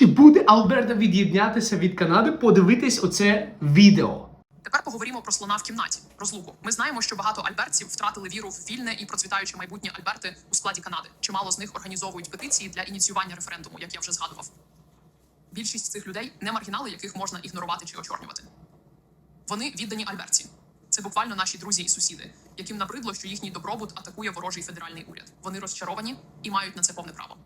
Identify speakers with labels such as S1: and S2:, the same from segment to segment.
S1: Чи буде Алберта від'єднятися від Канади? Подивитись оце відео.
S2: Тепер поговоримо про слона в кімнаті. Розлуку. Ми знаємо, що багато альбертців втратили віру в вільне і процвітаюче майбутнє Альберти у складі Канади. Чимало з них організовують петиції для ініціювання референдуму, як я вже згадував. Більшість цих людей не маргінали, яких можна ігнорувати чи очорнювати. Вони віддані альберці. Це буквально наші друзі і сусіди, яким набридло, що їхній добробут атакує ворожий федеральний уряд. Вони розчаровані і мають на це повне право.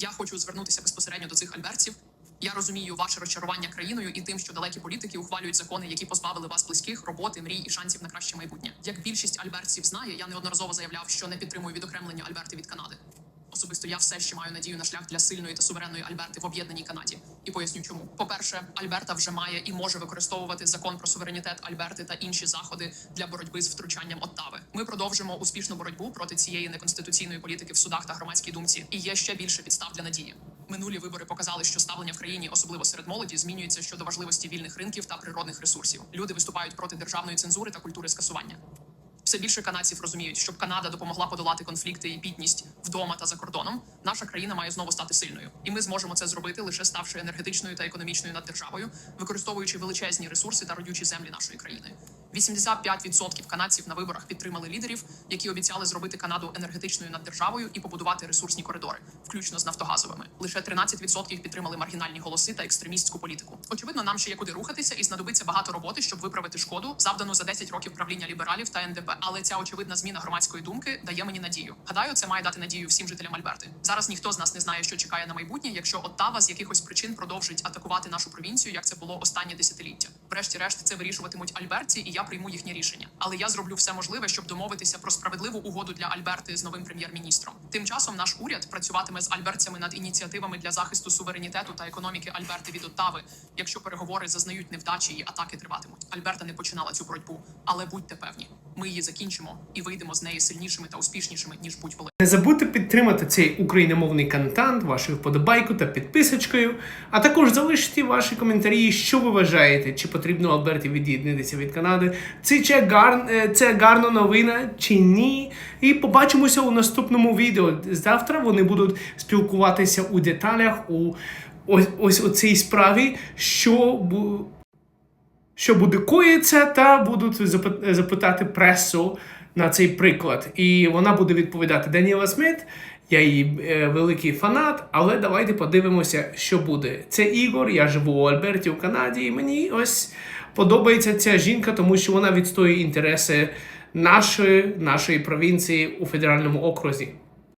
S2: Я хочу звернутися безпосередньо до цих альберців. Я розумію ваше розчарування країною і тим, що далекі політики ухвалюють закони, які позбавили вас близьких, роботи, мрій і шансів на краще майбутнє. Як більшість альберців знає, я неодноразово заявляв, що не підтримую відокремлення Альберти від Канади. Особисто я все ще маю надію на шлях для сильної та суверенної Альберти в об'єднаній Канаді. І поясню чому. По-перше, Альберта вже має і може використовувати закон про суверенітет Альберти та інші заходи для боротьби з втручанням Оттави. Ми продовжимо успішну боротьбу проти цієї неконституційної політики в судах та громадській думці. І є ще більше підстав для надії. Минулі вибори показали, що ставлення в країні, особливо серед молоді, змінюється щодо важливості вільних ринків та природних ресурсів. Люди виступають проти державної цензури та культури скасування. Все більше канадців розуміють, щоб Канада допомогла подолати конфлікти і бідність вдома та за кордоном. Наша країна має знову стати сильною, і ми зможемо це зробити лише ставши енергетичною та економічною наддержавою, використовуючи величезні ресурси та родючі землі нашої країни. 85% канадців на виборах підтримали лідерів, які обіцяли зробити Канаду енергетичною наддержавою і побудувати ресурсні коридори, включно з нафтогазовими. Лише 13% підтримали маргінальні голоси та екстремістську політику. Очевидно, нам ще є куди рухатися, і знадобиться багато роботи, щоб виправити шкоду, завдану за 10 років правління лібералів та НДП. Але ця очевидна зміна громадської думки дає мені надію. Гадаю, це має дати надію всім жителям Альберти. Зараз ніхто з нас не знає, що чекає на майбутнє, якщо Оттава з якихось причин продовжить атакувати нашу провінцію, як це було останнє десятиліття. Врешті-решт, це вирішуватимуть альберці, і я прийму їхнє рішення. Але я зроблю все можливе, щоб домовитися про справедливу угоду для Альберти з новим прем'єр-міністром. Тим часом наш уряд працюватиме з альберцями над ініціативами для захисту суверенітету та економіки Альберти від Оттави. Якщо переговори зазнають невдачі і атаки триватимуть. Альберта не починала цю боротьбу, але будьте певні, ми її закінчимо і вийдемо з неї сильнішими та успішнішими ніж будь-коли.
S1: Не забудьте підтримати цей україномовний контент вашою вподобайкою та підписочкою, а також залиште ваші коментарі, що ви вважаєте, чи потрібно Альберті від'єднатися від Канади, чи це, гар... е, це гарна новина, чи ні. І побачимося у наступному відео. Завтра вони будуть спілкуватися у деталях у ось, ось у цій справі, що що буде коїться, та будуть запитати пресу на цей приклад. І вона буде відповідати Даніела Сміт. Я її е, великий фанат, але давайте подивимося, що буде. Це Ігор, я живу у Альберті у Канаді, і мені ось подобається ця жінка, тому що вона відстоює інтереси нашої, нашої провінції у федеральному окрузі.